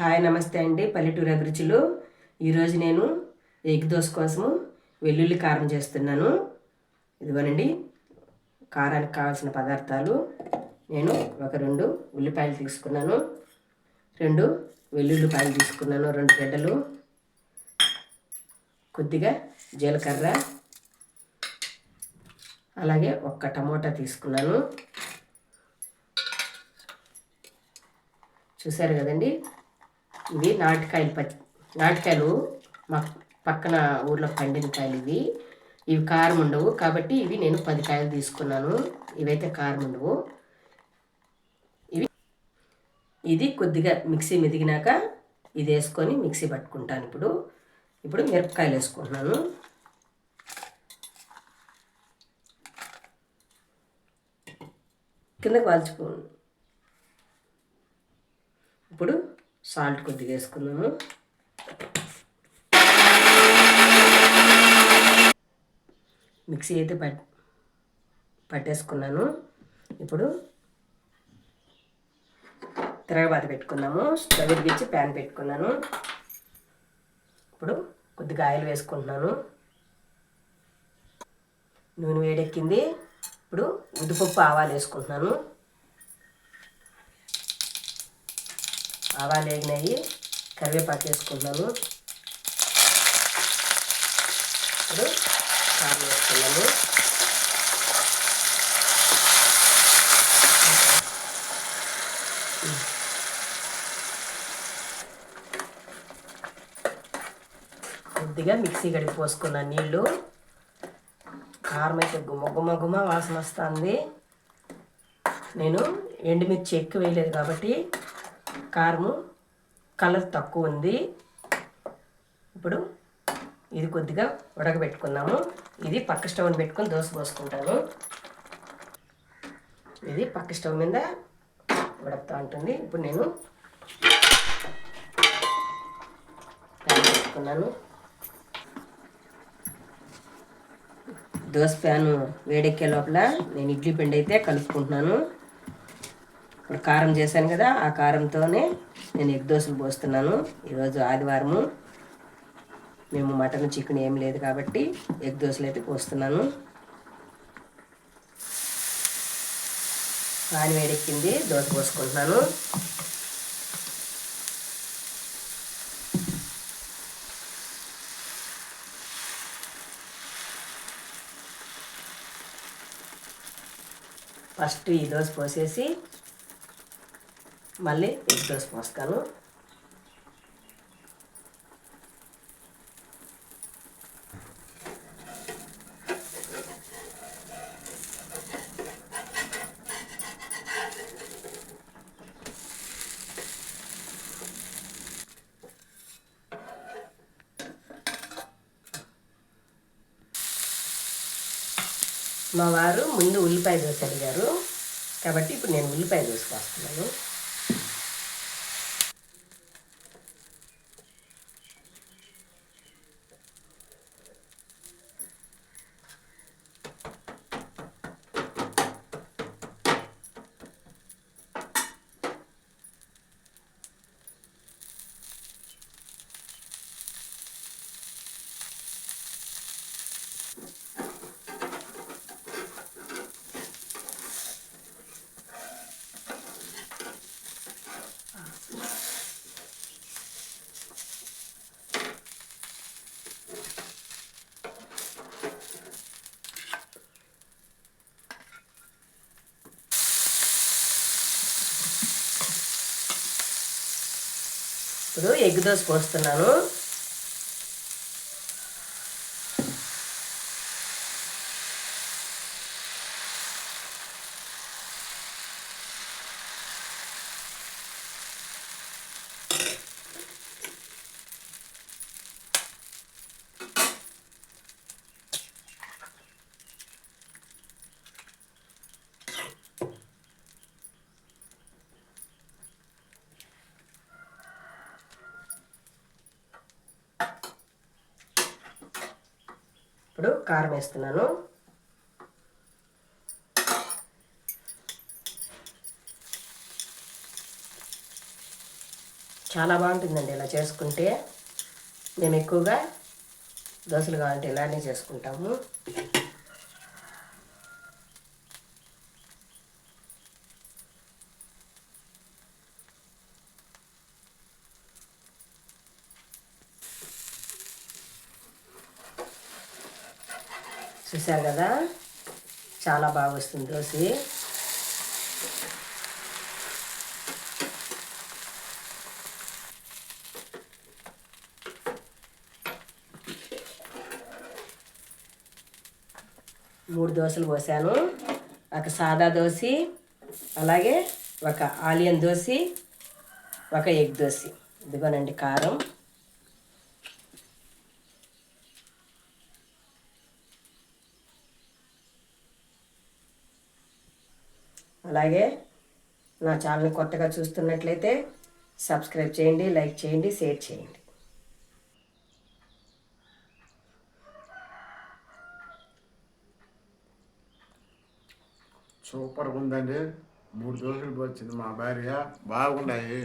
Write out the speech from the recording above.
Hi నమస్తే అండి. పల్లెటూరు అభిరుచులు. ఈరోజు నేను ఎగ్ దోశ కోసము వెల్లుల్లి కారం చేస్తున్నాను. ఇదిగోనండి కారానికి కావాల్సిన పదార్థాలు. నేను ఒక రెండు ఉల్లిపాయలు తీసుకున్నాను. రెండు వెల్లుల్లిపాయలు తీసుకున్నాను. రెండు గడ్డలు. కొద్దిగా జీలకర్ర. అలాగే ఒక్క టమోటా తీసుకున్నాను. చూసారు కదండి ఇవి నాటికాయలు పచ్చి నాటికాయలు మా పక్కన ఊర్లో పండిన కాయలు ఇవి. ఇవి కారం ఉండవు కాబట్టి ఇవి నేను పది కాయలు తీసుకున్నాను. ఇవైతే కారం ఉండవు. ఇవి ఇది కొద్దిగా మిక్సీ మెదిగినాక ఇది వేసుకొని మిక్సీ పట్టుకుంటాను ఇప్పుడు. ఇప్పుడు మిరపకాయలు వేసుకుంటున్నాను. కిందకి వాల్చుకోండి. ఇప్పుడు సాల్ట్ కొద్దిగా వేసుకున్నాము మిక్సీ అయితే పట్ పట్టేసుకున్నాను. ఇప్పుడు తిరగబాత పెట్టుకున్నాము స్టవ్ వెలిగించి ప్యాన్ పెట్టుకున్నాను. ఇప్పుడు కొద్దిగా ఆయిల్ వేసుకుంటున్నాను. నూనె వేడెక్కింది. ఇప్పుడు ఉద్దిపప్పు ఆవాలు వేసుకుంటున్నాను. ఆవాలు వేగినాయి కరివేపాకు వేసుకున్నాము ఇప్పుడు కారం వేసుకున్నాను కొద్దిగా మిక్సీ కడిగి పోసుకున్న నీళ్ళు. కారం అయితే గుమ్మ గుమ్మ గుమ్మ వాసన వస్తుంది. నేను ఎండుమిర్చి ఎక్కువ వేయలేదు కాబట్టి కారము. కలర్ తక్కువ ఉంది. ఇప్పుడు ఇది కొద్దిగా ఉడకబెట్టుకున్నాము ఇది పక్క స్టవ్ పెట్టుకొని దోశ పోసుకుంటాను. ఇది పక్క స్టవ్ మీద ఉడకతా ఉంటుంది. ఇప్పుడు నేను ప్యాన్ పెట్టుకున్నాను. దోశ ప్యాను వేడెక్కే లోపల నేను ఇడ్లీ పిండి అయితే కలుపుకుంటున్నాను. ఇప్పుడు కారం చేశాను కదా ఆ కారంతోనే నేను ఎగ్ దోశలు పోస్తున్నాను. ఈరోజు ఆదివారము. మేము మటన్ చికెన్ ఏం లేదు కాబట్టి ఎగ్ దోశలు అయితే పోస్తున్నాను. పాని వేడెక్కింది దోశ పోసుకుంటున్నాను. ఫస్ట్ ఈ దోశ పోసేసి మళ్ళీ ఎగ్ దోశ పోస్తాను. మా వారు ముందు ఉల్లిపాయ దోశ అడిగారు. కాబట్టి ఇప్పుడు నేను ఉల్లిపాయ దోశ పోస్తున్నాను. ఇప్పుడు ఎగ్ దోశ పోస్తున్నాను ఇప్పుడు కారం వేస్తున్నాను. చాలా బాగుంటుందండి ఇలా చేసుకుంటే. మేము ఎక్కువగా దోశలు కావాలంటే ఇలానే చేసుకుంటాము. చూసారు కదా? చాలా బాగా వస్తుంది దోశ. మూడు దోశలు పోసాను ఒక సాదా దోశ అలాగే ఒక ఆలియన్ దోశ ఒక ఎగ్ దోశ. ఇదిగోనండి కారం. అలాగే నా ఛానల్ కొత్తగా చూస్తున్నట్లయితే సబ్స్క్రైబ్ చేయండి లైక్ చేయండి షేర్ చేయండి. సూపర్గా ఉందండి మూడు దోశలు వచ్చింది మా భార్య. బాగున్నాయి.